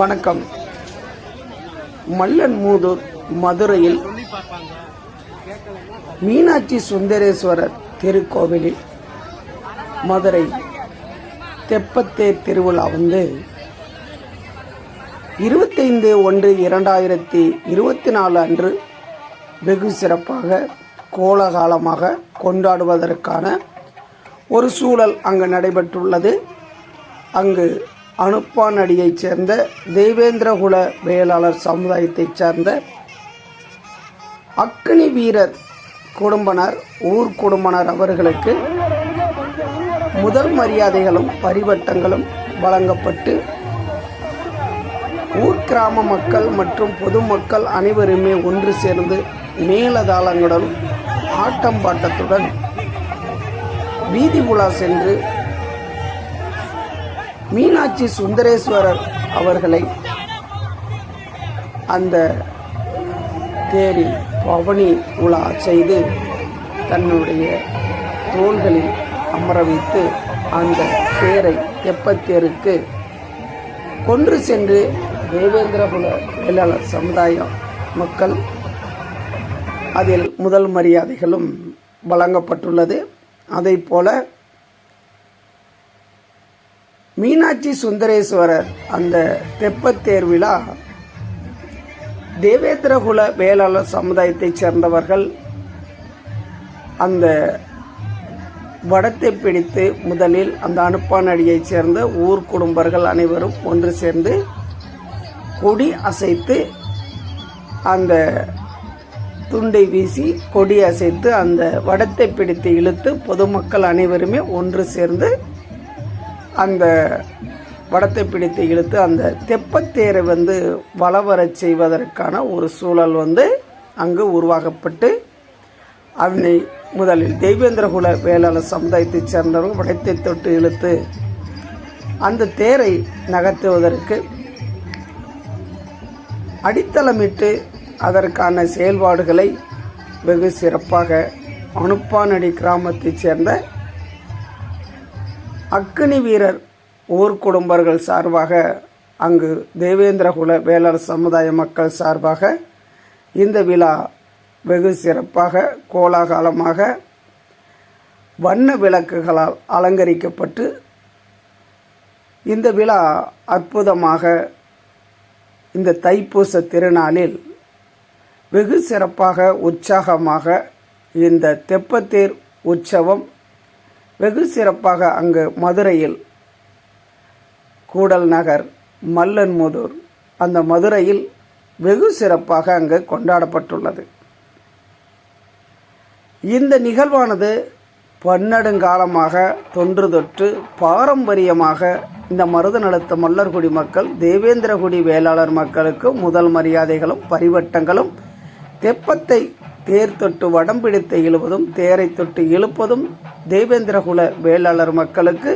வணக்கம். மல்லன் மூதூர் மதுரையில் மீனாட்சி சுந்தரேஸ்வரர் திருக்கோவிலில் மதுரை தெப்பத்தேர் திருவிழா வந்து இருபத்தைந்து ஒன்று இரண்டாயிரத்தி இருபத்தி நாலு அன்று வெகு சிறப்பாக கோலகாலமாக கொண்டாடுவதற்கான ஒரு சூழல் அங்கு நடைபெற்றுள்ளது. அங்கு அனுப்பானடியைச் சேர்ந்த தெய்வேந்திரகுல வேளாளர் சமுதாயத்தைச் சேர்ந்த அக்னி வீரர் குடும்பனர் ஊர் குடும்பனர் அவர்களுக்கு முதல் மரியாதைகளும் பரிவட்டங்களும் வழங்கப்பட்டு ஊர் கிராம மக்கள் மற்றும் பொதுமக்கள் அனைவருமே ஒன்று சேர்ந்து மேலதாளங்களுடன் ஆட்டம் பாட்டத்துடன் வீதி உலா சென்று மீனாட்சி சுந்தரேஸ்வரர் அவர்களை அந்த தேரில் பவனி உலா செய்து தன்னுடைய தோள்களில் அமர வைத்து அந்த தேரை தெப்பத்தேருக்கு கொன்று சென்று தேவேந்திரகுல வேளாளர் சமுதாய மக்கள் அதில் முதல் மரியாதைகளும் வழங்கப்பட்டுள்ளது. அதை போல மீனாட்சி சுந்தரேஸ்வரர் அந்த தெப்பத்தேர் விழா தேவேந்திரகுல வேளாளர் சமுதாயத்தைச் சேர்ந்தவர்கள் அந்த வடத்தை பிடித்து முதலில் அந்த அனுப்பானடியைச் சேர்ந்த ஊர் குடும்பர்கள் அனைவரும் ஒன்று சேர்ந்து கொடி அசைத்து அந்த துண்டை வீசி கொடி அசைத்து அந்த வடத்தை பிடித்து இழுத்து பொதுமக்கள் அனைவருமே ஒன்று சேர்ந்து அந்த வடத்தை பிடித்து இழுத்து அந்த தெப்பத்தேரை வந்து வளவரச் செய்வதற்கான ஒரு சூழல் வந்து அங்கு உருவாக்கப்பட்டு அதனை முதலில் தெய்வேந்திரகுல வேளாளர் சமுதாயத்தைச் சேர்ந்தவர்கள் வடத்தை தொட்டு இழுத்து அந்த தேரை நகர்த்துவதற்கு அடித்தளமிட்டு அதற்கான செயல்பாடுகளை வெகு சிறப்பாக அனுப்பானடி கிராமத்தைச் சேர்ந்த அக்னி வீரர் ஊர் குடும்பர்கள் சார்பாக அங்கு தேவேந்திரகுல வேளாண் சமுதாய மக்கள் சார்பாக இந்த விழா வெகு சிறப்பாக கோலாகலமாக வண்ண விளக்குகளால் அலங்கரிக்கப்பட்டு இந்த விழா அற்புதமாக இந்த தைப்பூச திருநாளில் வெகு சிறப்பாக உற்சாகமாக இந்த தெப்பத்தேர் உற்சவம் வெகு சிறப்பாக அங்கு மதுரையில் கூடல் நகர் மல்லன்முதூர் அந்த மதுரையில் வெகு சிறப்பாக அங்கு கொண்டாடப்பட்டுள்ளது. இந்த நிகழ்வானது பன்னெடுங்காலமாக தொன்று தொற்று பாரம்பரியமாக இந்த மருதநலத்த மல்லர்குடி மக்கள் தேவேந்திரகுடி வேளாளர் மக்களுக்கு முதல் மரியாதைகளும் பரிவட்டங்களும் தெப்பத்தை தேர் தொட்டு வடம் பிடித்து இழுவதும் தேரை தொட்டு இழுப்பதும் தேவேந்திரகுல வேளாளர் மக்களுக்கு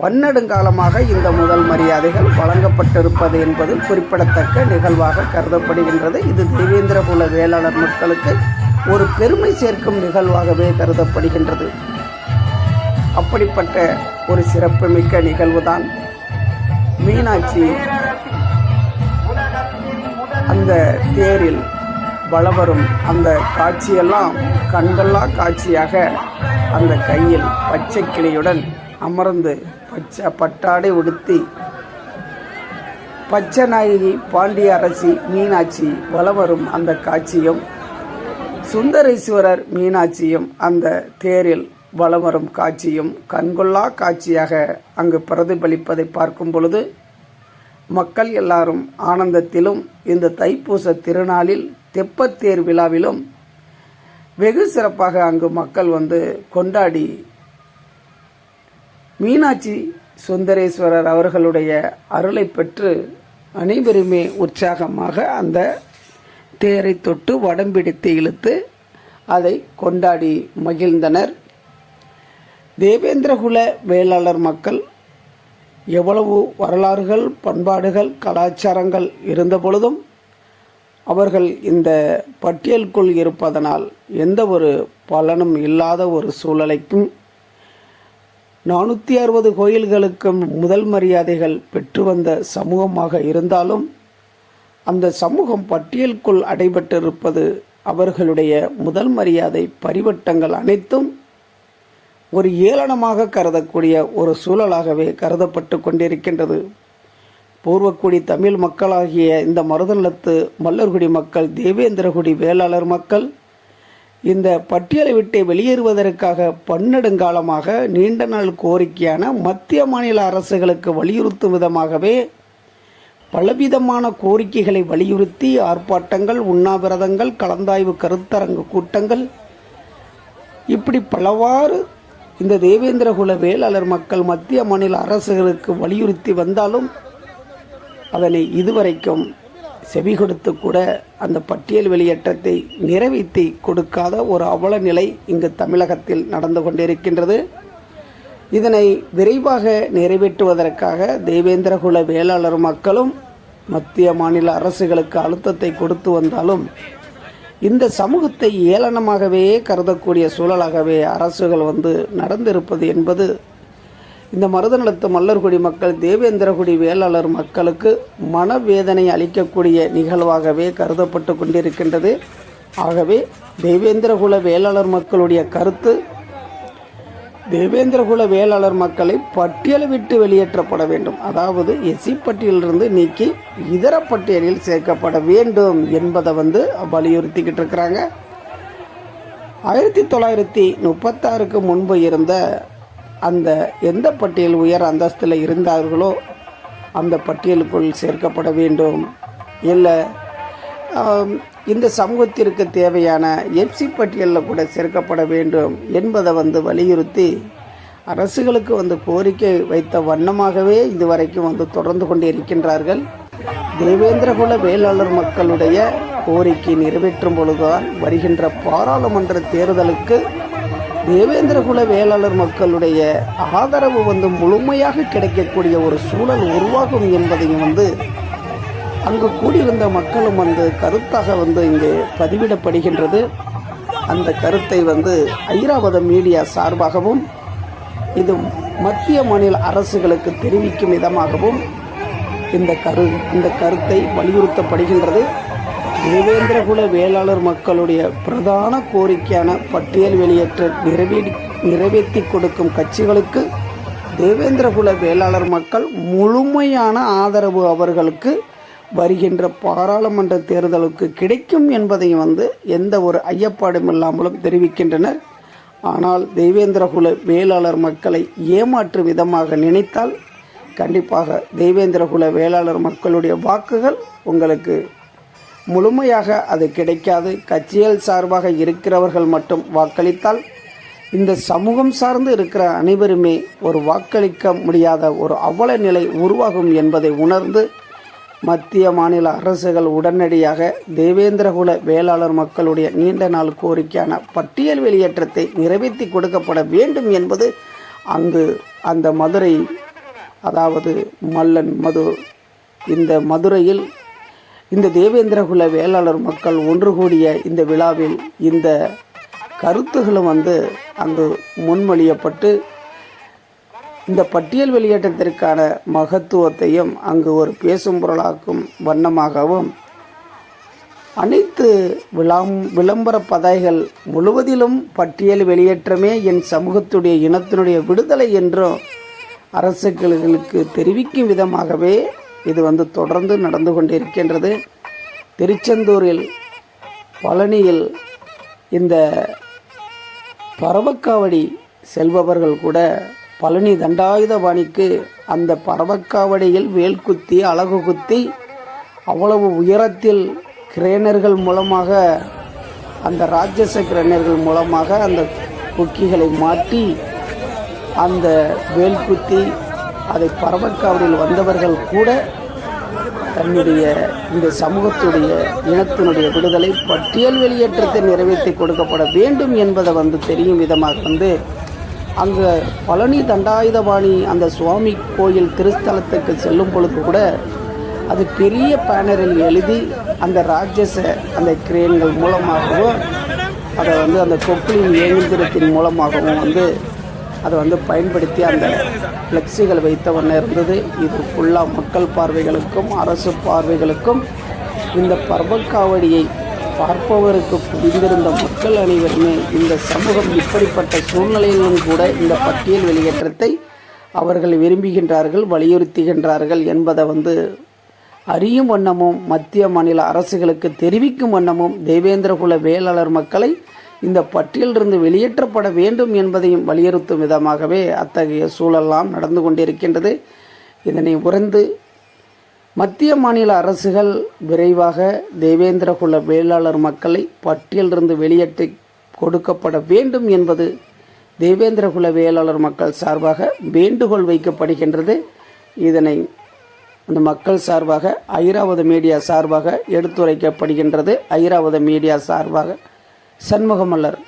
பன்னெடுங்காலமாக இந்த முதல் மரியாதைகள் வழங்கப்பட்டிருப்பது என்பது குறிப்பிடத்தக்க நிகழ்வாக கருதப்படுகின்றது. இது தேவேந்திரகுல வேளாளர் மக்களுக்கு ஒரு பெருமை சேர்க்கும் நிகழ்வாகவே கருதப்படுகின்றது. அப்படிப்பட்ட ஒரு சிறப்புமிக்க நிகழ்வுதான் மீனாட்சி அந்த தேரில் வளவரும். அந்த காட்சியெல்லாம் கண்கொள்ளா காட்சியாக அந்த கையில் பச்சை கிளியுடன் அமர்ந்து பச்சை பட்டாடை உடுத்தி பச்சை நாயகி பாண்டிய அரசி மீனாட்சி வளவரும் அந்த காட்சியும் சுந்தரேஸ்வரர் மீனாட்சியும் அந்த தேரில் வளவரும் காட்சியும் கண்கொள்ளா காட்சியாக அங்கு பிரதிபலிப்பதை பார்க்கும் பொழுது மக்கள் எல்லாரும் ஆனந்தத்திலும் இந்த தைப்பூச திருநாளில் தெப்பத்தேர் விழாவிலும் வெகு சிறப்பாக அங்கு மக்கள் வந்து கொண்டாடி மீனாட்சி சுந்தரேஸ்வரர் அவர்களுடைய அருளை பெற்று அனைவருமே உற்சாகமாக அந்த தேரை தொட்டு வடம்பிடித்து இழுத்து அதை கொண்டாடி மகிழ்ந்தனர். தேவேந்திரகுல வேளாளர் மக்கள் எவ்வளவு வரலாறுகள் பண்பாடுகள் கலாச்சாரங்கள் இருந்த பொழுதும் அவர்கள் இந்த பட்டியலுக்குள் இருப்பதனால் எந்த ஒரு பலனும் இல்லாத ஒரு சூழலைக்கும் நானூற்றி அறுபது கோயில்களுக்கும் முதல் மரியாதைகள் பெற்று வந்த சமூகமாக இருந்தாலும் அந்த சமூகம் பட்டியலுக்குள் அடைபட்டிருப்பது அவர்களுடைய முதல் மரியாதை பரிவட்டங்கள் அனைத்தும் ஒரு ஏளனமாக கருதக்கூடிய ஒரு சூழலாகவே கருதப்பட்டு கொண்டிருக்கின்றது. பூர்வக்குடி தமிழ் மக்களாகிய இந்த மருதநிலத்து மல்லர்குடி மக்கள் தேவேந்திரகுடி வேளாளர் மக்கள் இந்த பட்டியலை விட்டு வெளியேறுவதற்காக பன்னெடுங்காலமாக நீண்ட நாள் கோரிக்கையான மத்திய மாநில அரசுகளுக்கு வலியுறுத்தும் விதமாகவே பலவிதமான கோரிக்கைகளை வலியுறுத்தி ஆர்ப்பாட்டங்கள் உண்ணாவிரதங்கள் கலந்தாய்வு கருத்தரங்கு கூட்டங்கள் இப்படி பலவாறு இந்த தேவேந்திரகுல வேளாளர் மக்கள் மத்திய மாநில அரசுகளுக்கு வலியுறுத்தி வந்தாலும் அதனை இதுவரைக்கும் செவி கொடுத்து கூட அந்த பட்டியல் வெளியேற்றத்தை நிறைவேற்றி கொடுக்காத ஒரு அவல நிலை இங்கு தமிழகத்தில் நடந்து கொண்டிருக்கின்றது. இதனை விரைவாக நிறைவேற்றுவதற்காக தேவேந்திரகுல வேளாளர் மக்களும் மத்திய மாநில அரசுகளுக்கு அழுத்தத்தை கொடுத்து வந்தாலும் இந்த சமூகத்தை ஏளனமாகவே கருதக்கூடிய சூழலாகவே அரசுகள் வந்து நடந்திருப்பது என்பது இந்த மருதநிலத்து மல்லர்குடி மக்கள் தேவேந்திரகுடி வேளாளர் மக்களுக்கு மனவேதனை அளிக்கக்கூடிய நிகழ்வாகவே கருதப்பட்டு கொண்டிருக்கின்றது. ஆகவே தேவேந்திரகுல வேளாளர் மக்களுடைய கருத்து தேவேந்திரகுல வேளாளர் மக்களை பட்டியலை விட்டு வெளியேற்றப்பட வேண்டும். அதாவது எஸ்சி பட்டியலிருந்து நீக்கி இதர பட்டியலில் சேர்க்கப்பட வேண்டும் என்பதை வந்து வலியுறுத்திக்கிட்டு இருக்கிறாங்க. ஆயிரத்தி தொள்ளாயிரத்தி முப்பத்தாறுக்கு முன்பு இருந்த அந்த எந்த பட்டியல் உயர் அந்தஸ்தில் இருந்தார்களோ அந்த பட்டியலுக்குள் சேர்க்கப்பட வேண்டும். இல்லை இந்த சமூகத்திற்கு தேவையான எஃப்சி பட்டியலில் கூட சேர்க்கப்பட வேண்டும் என்பதை வந்து வலியுறுத்தி அரசுகளுக்கு வந்து கோரிக்கை வைத்த வண்ணமாகவே இதுவரைக்கும் வந்து தொடர்ந்து கொண்டு இருக்கின்றார்கள் தேவேந்திரகுல வேளாளர் மக்களுடைய கோரிக்கை நிறைவேற்றும் பொழுதுதான் வருகின்ற பாராளுமன்ற தேர்தலுக்கு தேவேந்திரகுல வேளாளர் மக்களுடைய ஆதரவு வந்து முழுமையாக கிடைக்கக்கூடிய ஒரு சூழல் உருவாகும் என்பதையும் வந்து அங்கு கூடியிருந்த மக்களும் வந்து கருத்தாக வந்து இங்கே பதிவிடப்படுகின்றது. அந்த கருத்தை வந்து ஐராவதம் மீடியா சார்பாகவும் இது மத்திய மாநில அரசுகளுக்கு தெரிவிக்கும் விதமாகவும் இந்த கரு இந்த கருத்தை வலியுறுத்தப்படுகின்றது. தேவேந்திரகுல வேளாளர் மக்களுடைய பிரதான கோரிக்கையான பட்டியல் வெளியேற்ற நிறைவேறி நிறைவேற்றி கொடுக்கும் கட்சிகளுக்கு தேவேந்திரகுல வேளாளர் மக்கள் முழுமையான ஆதரவு அவர்களுக்கு வருகின்ற பாராளுமன்ற தேர்தலுக்கு கிடைக்கும் என்பதையும் வந்து எந்த ஒரு ஐயப்பாடும் இல்லாமலும் தெரிவிக்கின்றனர். ஆனால் தெய்வேந்திரகுல வேளாளர் மக்களை ஏமாற்றும் விதமாக நினைத்தால் கண்டிப்பாக தெய்வேந்திரகுல வேளாளர் மக்களுடைய வாக்குகள் உங்களுக்கு முழுமையாக அது கிடைக்காது. கட்சியல் சார்பாக இருக்கிறவர்கள் மட்டும் வாக்களித்தால் இந்த சமூகம் சார்ந்து இருக்கிற அனைவருமே ஒரு வாக்களிக்க முடியாத ஒரு அவல நிலை உருவாகும் என்பதை உணர்ந்து மத்திய மாநில அரசுகள் உடனடியாக தேவேந்திரகுல வேளாளர் மக்களுடைய நீண்ட நாள் கோரிக்கையான பட்டியல் வெளியேற்றத்தை நிறைவேற்றி கொடுக்கப்பட வேண்டும் என்பது அங்கு அந்த மதுரை அதாவது மல்லன் மது இந்த மதுரையில் இந்த தேவேந்திரகுல வேளாளர் மக்கள் ஒன்று கூடிய இந்த விழாவில் இந்த கருத்துகளும் வந்து அங்கு முன்மொழியப்பட்டு இந்த பட்டியல் வெளியேற்றத்திற்கான மகத்துவத்தையும் அங்கு ஒரு பேசும் பொருளாக்கும் வண்ணமாகவும் அனைத்து விளாம் விளம்பர பதாய்கள் முழுவதிலும் பட்டியல் வெளியேற்றமே என் சமூகத்துடைய இனத்தினுடைய விடுதலை என்றும் அரசுகளுக்கு தெரிவிக்கும் விதமாகவே இது வந்து தொடர்ந்து நடந்து கொண்டிருக்கின்றது. திருச்செந்தூரில் பழனியில் இந்த பரவக்காவடி செல்பவர்கள் கூட பழனி தண்டாயுதபாணிக்கு அந்த பரவக்காவடியில் வேல் குத்தி அழகு குத்தி அவ்வளவு உயரத்தில் கிரேனர்கள் மூலமாக அந்த ராட்சச கிரேனர்கள் மூலமாக அந்த குக்கிகளை மாட்டி அந்த வேல் குத்தி அதை பரவக்காவடியில் வந்தவர்கள் கூட தன்னுடைய இந்த சமூகத்துடைய இனத்தினுடைய விடுதலை பட்டியல் வெளியேற்றத்தை நிறைவேற்றி கொடுக்கப்பட வேண்டும் என்பதை வந்து தெரியும் விதமாக வந்து அங்கே பழனி தண்டாயுதபாணி அந்த சுவாமி கோயில் திருஸ்தலத்துக்கு செல்லும் பொழுது கூட அது பெரிய பேனரில் எழுதி அந்த ராட்சச அந்த கிரேன்கள் மூலமாகவும் அதை வந்து அந்த கொக்கிலின் இயந்திரத்தின் மூலமாகவும் வந்து அதை வந்து பயன்படுத்தி அந்த ஃப்ளெக்ஸிகள் வைத்தவண்ண இருந்தது. இது ஃபுல்லாக மக்கள் பார்வைகளுக்கும் அரசு பார்வைகளுக்கும் இந்த பர்வக்காவடியை பார்ப்பவருக்கு புரிந்திருந்த மக்கள் அனைவருமே இந்த சமூகம் இப்படிப்பட்ட சூழ்நிலையிலும் கூட இந்த பட்டியல் வெளியேற்றத்தை அவர்கள் விரும்புகின்றார்கள் வலியுறுத்துகின்றார்கள் என்பதை வந்து அறியும் வண்ணமும் மத்திய மாநில அரசுகளுக்கு தெரிவிக்கும் வண்ணமும் தேவேந்திரகுல வேளாளர் மக்களை இந்த பட்டியலிருந்து வெளியேற்றப்பட வேண்டும் என்பதையும் வலியுறுத்தும் விதமாகவே அத்தகைய சூழலாம் நடந்து கொண்டிருக்கின்றது. இதனை உறந்து மத்திய மாநில அரசுகள் விரைவாக தேவேந்திரகுல வேளாளர் மக்களை பட்டியலிருந்து வெளியேற்றி கொடுக்கப்பட வேண்டும் என்பது தேவேந்திரகுல வேளாளர் மக்கள் சார்பாக வேண்டுகோள் வைக்கப்படுகின்றது. இதனை அந்த மக்கள் சார்பாக ஐராவத மீடியா சார்பாக எடுத்துரைக்கப்படுகின்றது. ஐராவத மீடியா சார்பாக சண்முகமல்லர்